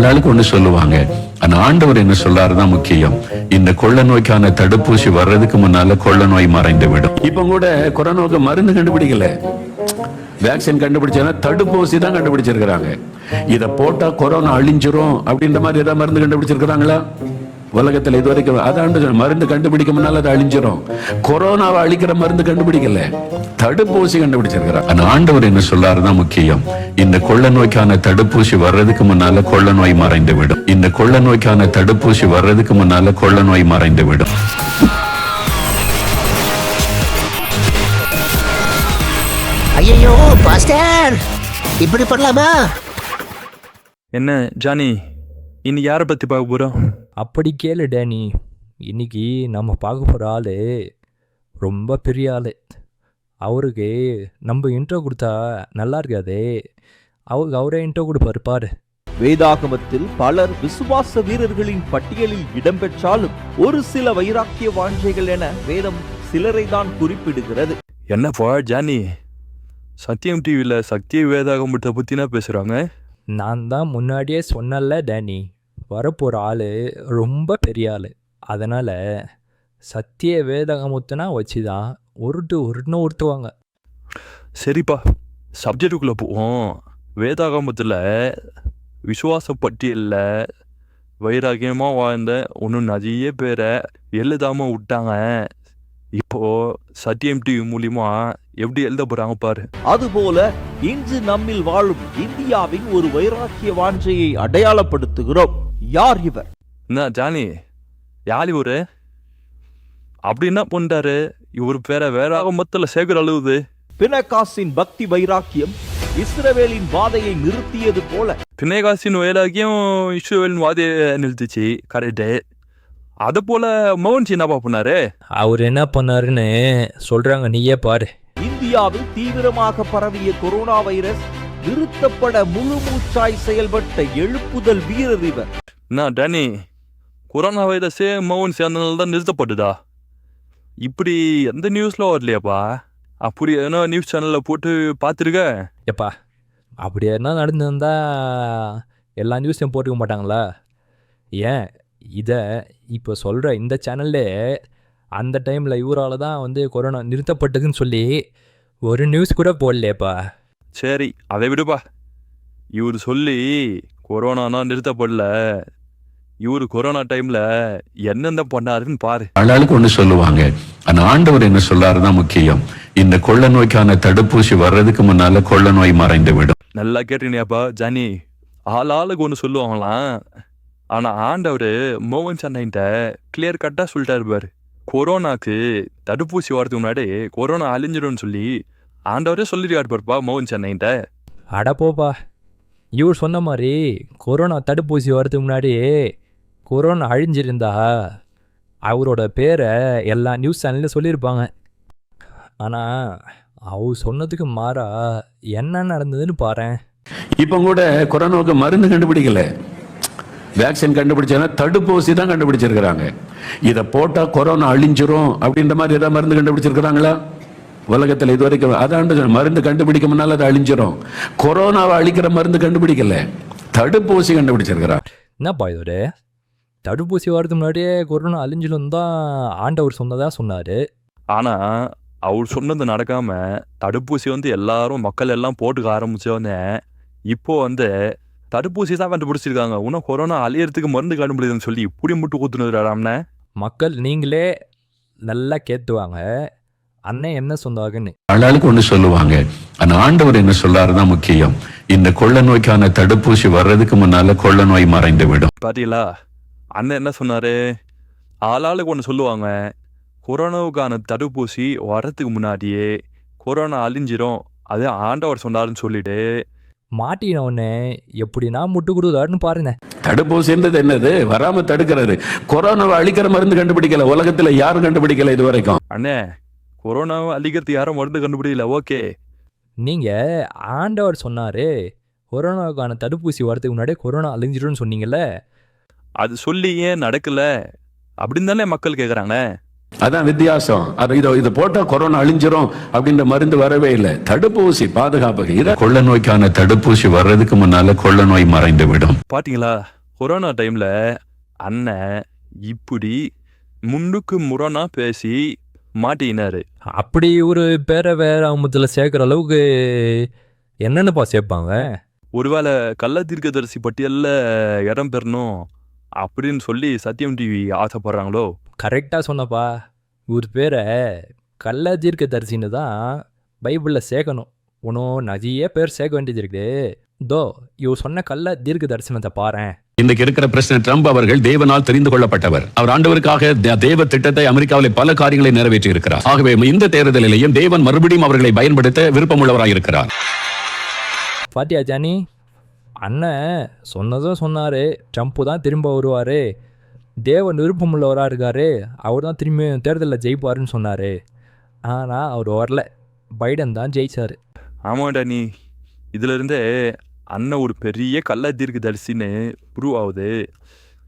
ஆளாளுக்கு ஒண்ணு சொல்லுவாங்க. ஆனா ஆண்டவர் என்ன சொல்றாருதான் முக்கியம். இந்த கொள்ள நோய்க்கான தடுப்பூசி வர்றதுக்கு முன்னால கொள்ள நோய் மறைந்து விடும். இப்ப கூட கொரோனாவுக்கு மருந்து கண்டுபிடிக்கல. வேக்சின் கண்டுபிடிச்சா தடுப்பூசி தான் கண்டுபிடிச்சிருக்கிறாங்க. இத போட்டா கொரோனா அழிஞ்சிரும் அப்படின்ற மாதிரி ஏதாவது மருந்து கண்டுபிடிச்சிருக்கிறாங்களா? உலகத்துல இது வரைக்கும் சொன்னேன், மருந்து கண்டுபிடிக்க முன்னால அது அழிஞ்சிரும். கொரோனாவை அழிக்கிற மருந்து கண்டுபிடிக்கல. தடுப்பூசி கண்டுபிடிச்சிருக்கிறார். ஆனா ஆண்டவர் என்ன சொல்றாருதான் முக்கியம். இந்த கொள்ள நோய்க்கான தடுப்பூசி வர்றதுக்கு முன்னால கொள்ள நோய் மறைந்து விடும். இந்த கொள்ள நோய்க்கான தடுப்பூசி வர்றதுக்கு முன்னால கொள்ள நோய் மறைந்து விடும். ஐயோ பாஸ்டர் இப்படி பண்ணலாமா? என்ன ஜானி இன்னைக்கு யாரை பற்றி பார்க்க போகிறோம் அப்படி கேளு டேனி. இன்னைக்கு நம்ம பார்க்க போகிற ஆள் ரொம்ப பெரிய ஆள். அவருக்கு நம்ம இன்ட்ரோ கொடுத்தா நல்லா இருக்காதே. அவருக்கு அவரே இன்ட்ரோ கொடுப்பாரு பாரு. வேதாகமத்தில் பலர் விசுவாச வீரர்களின் பட்டியலில் இடம்பெற்றாலும் ஒரு சில வைராக்கிய வாஞ்சைகள் என வேதம் சிலரை தான் குறிப்பிடுகிறது என்னப்பா ஜானி? சத்தியம் டிவியில் சக்தி வேதாகமத்தை பற்றினா பேசுகிறாங்க நான் தான் முன்னாடியே சொன்னல டேனி. வரப்போகிற ஆள் ரொம்ப பெரிய ஆள். அதனால் சத்திய வேதகமுத்துனா வச்சு தான் உருட்டு உருட்டுன்னு உருட்டுவாங்க. சரிப்பா சப்ஜெக்டுக்குள்ளே போவோம். வேதாகமத்தில் விசுவாச பட்டியலில் வைராகியமாக வாழ்ந்த இன்னும் நிறைய பேரை எழுதாமல் விட்டாங்க. இப்போ சத்தியம் டிவி மூலியமா எப்படி எழுத போகிறாங்க பாரு. அதுபோல இன்று நம்மில் வாழும் இந்தியாவின் ஒரு வைராக்கிய வாஞ்சையை அடையாளப்படுத்துகிறோம். யார் இவர்? என்ன ஜானி? யார் இவரு? அப்படி என்ன பண்ணிட்டாரு? இவர் பேரை வேறாகமத்தில் சேர்க்குற அளவுது பினகாசின் பக்தி வைராக்கியம் இஸ்ரவேலின் வாதையை நிறுத்தியது போல. பிணைகாசின் வைராகியம் இஸ்ரேலின் வாதியை நிறுத்துச்சு கரெக்டு அதை போல மோகன் என்னப்பா பண்ணாரு? அவர் என்ன பண்ணாருன்னு சொல்கிறாங்க நீயே பாரு. இந்தியாவில் தீவிரமாக பரவிய கொரோனா வைரஸ் நிறுத்தப்பட முழு மூச்சாய் செயல்பட்ட எழுப்புதல் வீரர் இவர். என்ன டேனி கொரோனா வைரஸே மோகன் சேர்ந்தனால தான் நிறுத்தப்பட்டுதா இப்படி எந்த நியூஸில் வரலையாப்பா அப்படி எதனா நியூஸ் சேனலில் போட்டு பார்த்துருக்க எப்பா அப்படி என்ன நடந்திருந்தா எல்லா நியூஸையும் போட்டுக்க மாட்டாங்களா ஏன் இதை இப்போ சொல்கிற இந்த சேனல்லே அந்த டைமில் இவரால் தான் வந்து கொரோனா நிறுத்தப்பட்டதுன்னு சொல்லி ஒரு நியூஸ் கூட போடலையேப்பா சரி அதை விடுப்பா இவர் சொல்லி கொரோனானா நிறுத்தப்படல இவர் கொரோனா டைம்ல என்னென்ன பண்ணாருன்னு பாரு. ஆளாளுக்கு ஒண்ணு சொல்லுவாங்க. ஆனா ஆண்டவர் என்ன சொல்றாருதான் முக்கியம். இந்த கொள்ள நோய்க்கான தடுப்பூசி வர்றதுக்கு முன்னால கொள்ள நோய் மறைந்து விடும். நல்லா கேட்டீங்கப்பா ஜானி? ஆள் ஆளுக்கு ஒன்று சொல்லுவாங்களாம். ஆனா ஆண்டவர் மோகன் சண்டைன்ட்ட கிளியர் கட்டா சொல்லிட்டாரு பாரு. கொரோனாக்கு தடுப்பூசி வரதுக்கு முன்னாடி கொரோனா அழிஞ்சிடும்னு சொல்லி ஆண்டவரே சொல்லிருக்காரு பாருப்பா மோகன் சென்னைன்ட்ட அட போப்பா. இவர் சொன்ன மாதிரி கொரோனா தடுப்பூசி வரதுக்கு முன்னாடி கொரோனா அழிஞ்சிருந்தா அவரோட பேரை எல்லா நியூஸ் சேனல்லையும் சொல்லியிருப்பாங்க. ஆனால் அவர் சொன்னதுக்கு மாறா என்ன நடந்ததுன்னு பாரேன் இப்ப கூட கொரோனாவுக்கு மருந்து கண்டுபிடிக்கல. வேக்சின் கண்டுபிடிச்சா தடுப்பூசி தான் கண்டுபிடிச்சிருக்கிறாங்க. இத போட்டா கொரோனா அழிஞ்சிரும் அப்படின்ற மாதிரி ஏதாவது மருந்து கண்டுபிடிச்சிருக்கிறாங்களா? உலகத்துல இது வரைக்கும் சொன்னேன், மருந்து கண்டுபிடிக்க முன்னால அது அழிஞ்சிரும். கொரோனாவை அழிக்கிற மருந்து கண்டுபிடிக்கல. தடுப்பூசி கண்டுபிடிச்சிருக்கிறாங்க என்னப்பா இதோட தடுப்பூசி வரதுக்கு முன்னாடியே கொரோனா அழிஞ்சிலும் தான் ஆண்டவர் சொன்னதாக சொன்னார். ஆனா அவர் சொன்னது நடக்காம தடுப்பூசி வந்து எல்லாரும் மக்கள் எல்லாம் போட்டுக்க ஆரம்பிச்சோடனே இப்போ வந்து தடுப்பூசி தான் கண்டுபிடிச்சிருக்காங்க. இன்னும் கொரோனா அழியறதுக்கு மருந்து கண்டுபிடிதுன்னு சொல்லி இப்படி முட்டு குத்துனுறாம்னே மக்கள் நீங்களே நல்லா கேத்துவாங்க அண்ணன் என்ன சொன்னாங்கன்னு ஆளாளுக்கு ஒண்ணு சொல்லுவாங்க. ஆனா ஆண்டவர் என்ன சொல்றாருதான் முக்கியம். இந்த கொள்ள நோய்க்கான தடுப்பூசி வர்றதுக்கு முன்னால கொள்ள நோய் மறைந்து விடும் பாத்தீங்களா? அண்ணன் என்ன சொன்னாரு? ஆளாளுக்கு ஒன்று சொல்லுவாங்க. கொரோனாவுக்கான தடுப்பூசி வரதுக்கு முன்னாடியே கொரோனா அழிஞ்சிரும். அது ஆண்டவர் சொன்னாருன்னு சொல்லிட்டு மாட்டின உடனே எப்படின்னா முட்டு கொடுத்தாருன்னு பாருங்க. தடுப்பூசின்றது என்னது? வராம தடுக்கிறது. கொரோனாவை அழிக்கிற மருந்து கண்டுபிடிக்கல. உலகத்துல யாரும் கண்டுபிடிக்கல இது வரைக்கும் அண்ணே கொரோனாவை அழிக்கிறதுக்கு யாரும் மருந்து கண்டுபிடிக்கல. ஓகே. நீங்கள் ஆண்டவர் சொன்னார் கொரோனாவுக்கான தடுப்பூசி வரதுக்கு முன்னாடியே கொரோனா அழிஞ்சிடும்னு சொன்னீங்கல்ல? அது சொல்லி ஏன் நடக்கல அப்படின்னு தானே மக்கள் கேட்குறாங்க அதான் வித்தியாசம். அது இதை இதை போட்டா கொரோனா அழிஞ்சிரும் அப்படின்ற மருந்து வரவே இல்லை. தடுப்பூசி பாதுகாப்பு. இத கொள்ள நோய்க்கான தடுப்பூசி வர்றதுக்கு முன்னால கொள்ள நோய் மறைந்து விடும் பாத்தீங்களா? கொரோனா டைம்ல அண்ணன் இப்படி முன்னுக்கு முரணா பேசி மாட்டினாரு. அப்படி ஒரு பேரை வேற அவமத்தில் சேர்க்குற அளவுக்கு என்னென்னப்பா சேர்ப்பாங்க? ஒருவேளை கள்ள தீர்க்கதரிசி பட்டியல்ல இடம் பெறணும். அப்படின்னு சொல்லி சத்தியம் டிவி ஆசைப்படுறாங்களோ? கரெக்டாக சொன்னப்பா. இவர் பேரை கள்ள தீர்க்க தரிசின்னு தான் பைபிளில் சேர்க்கணும் ஒன்றும் நிறைய பேர் சேர்க்க வேண்டியது இருக்குது தோ இவர் சொன்ன கள்ள தீர்க்க தரிசனத்தை பாரேன். இன்னைக்கு இருக்கிற பிரசிடன்ட் ட்ரம்ப் அவர்கள் தேவனால் தெரிந்து கொள்ளப்பட்டவர். அவர் ஆண்டவருக்காக தேவ திட்டத்தை அமெரிக்காவில் பல காரியங்களை நிறைவேற்றி இருக்கிறார் ஆகவே இந்த தேர்தலிலேயும் தேவன் மறுபடியும் அவர்களை பயன்படுத்த விருப்பமுள்ளவராக இருக்கிறார் பாத்தியா ஜானி? அண்ணன் சொன்னதும் சொன்னார். ட்ரம்ப்பு தான் திரும்ப வருவார். தேவன் விருப்பமுள்ளவராக இருக்கார். அவர் தான் திரும்பி தேர்தலில் ஜெயிப்பாருன்னு சொன்னார். ஆனால் அவர் வரல. பைடன் தான் ஜெயிச்சார். ஆமாண்டா நீ. இதிலிருந்தே அண்ணன் ஒரு பெரிய கள்ள தீர்க்கதரிசின்னு ப்ரூவ் ஆகுது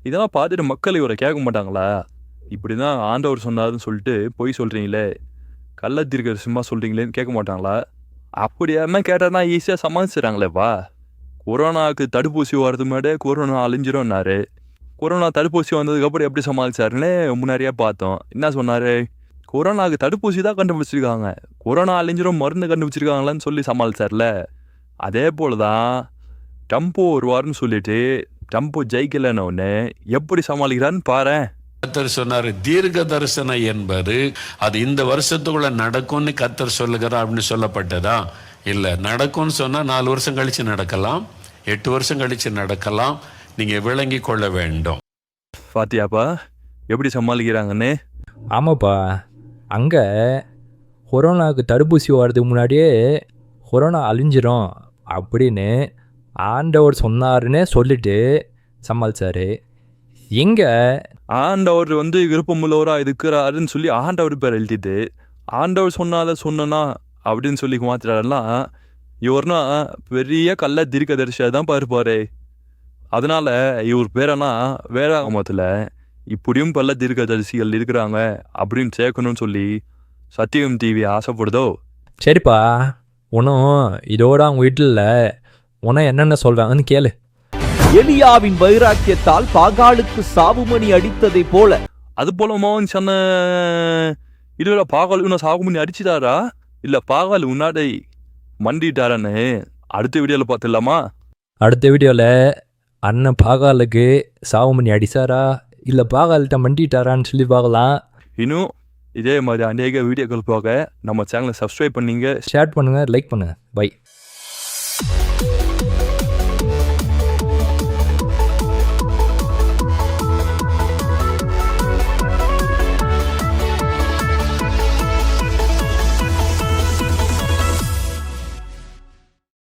இதெல்லாம் பார்த்துட்டு மக்கள் இவரை கேட்க மாட்டாங்களா? இப்படி தான் ஆண்டவர் சொன்னாருன்னு சொல்லிட்டு பொய் சொல்கிறீங்களே கள்ள தீர்க்கதரிசனமாக சொல்கிறீங்களேன்னு கேட்க மாட்டாங்களா? அப்படியாருன்னா கேட்டால் தான் ஈஸியாக சமாளிச்சிடறாங்களேப்பா கொரோனாவுக்கு தடுப்பூசி வரது முன்னாடியே கொரோனா அழிஞ்சிரும்னாரு. கொரோனா தடுப்பூசி வந்ததுக்கப்புறம் எப்படி சமாளிச்சாருன்னு முன்னாடியே பார்த்தோம். என்ன சொன்னார்? கொரோனாவுக்கு தடுப்பூசி தான் கண்டுபிடிச்சிருக்காங்க. கொரோனா அழிஞ்சிரும் மருந்து கண்டுபிடிச்சிருக்காங்களான்னு சொல்லி சமாளிச்சார்ல. அதே போல தான் டம்போ வருவார்னு சொல்லிட்டு டம்போ ஜெயிக்கலன்னு எப்படி சமாளிக்கிறான்னு பாரேன். கத்தர் சொன்னார் தீர்க்க தரிசனம் என்பது அது இந்த வருஷத்துக்குள்ள நடக்கும்னு கத்தர் சொல்லுகிறார் அப்படின்னு சொல்லப்பட்டதான் இல்ல நடக்கும்னு சொன்னா நாலு வருஷம் கழிச்சு நடக்கலாம் எட்டு வருஷம் கழிச்சு நடக்கலாம் நீங்க விளங்கி கொள்ள வேண்டும். பாத்தியாப்பா எப்படி சமாளிக்கிறாங்கன்னு? ஆமாப்பா அங்கே கொரோனாவுக்கு தடுப்பூசி வர்றதுக்கு முன்னாடியே கொரோனா அழிஞ்சிரும் அப்படின்னு ஆண்டவர் சொன்னாருன்னு சொல்லிட்டு சமாளிச்சாரு. எங்கே? ஆண்டவர் வந்து விருப்பமுள்ளவராக இருக்கிறாருன்னு சொல்லி ஆண்டவர் பேர் எழுதிட்டு ஆண்டவர் சொன்னால சொன்னனா அப்படின்னு சொல்லி மாத்திராரெல்லாம் இவர்னா பெரிய கள்ள தீர்க்கதரிசியாக தான் பார்ப்பாரு அதனால இவர் பேரனா வேறாகமத்தில் இப்படியும் பல தீர்க்கதரிசிகள் இருக்கிறாங்க அப்படின்னு சேர்க்கணும்னு சொல்லி சத்தியம் டிவி ஆசைப்படுதோ? சரிப்பா ஒன்றும் இதோட அவங்க வீட்டில் உன என்னென்ன சொல்கிறாங்கன்னு கேளு. எலியாவின் வைராக்கியத்தால் பாகாலுக்கு சாவுமணி அடித்ததைப் போல. அது போல மோகன் சொன்ன இதுல பாகால் இன்னும் சாகுமணி அடிச்சிட்டாரா? இல்ல பாகால் உன்னாடை மண்டிட்டாரான்னு அடுத்த வீடியோல பார்த்துடலாமா அடுத்த வீடியோவில் அண்ணன் பாகாலுக்கு சாவுமணி அடிச்சாரா? இல்லை பாகால்கிட்ட மண்டிட்டாரான்னு சொல்லி பார்க்கலாம் இன்னும் இதே மாதிரி அநேக வீடியோக்கள் போக நம்ம சேனலை சப்ஸ்கிரைப் பண்ணீங்க. ஷேர் பண்ணுங்கள் லைக் பண்ணுங்கள் பை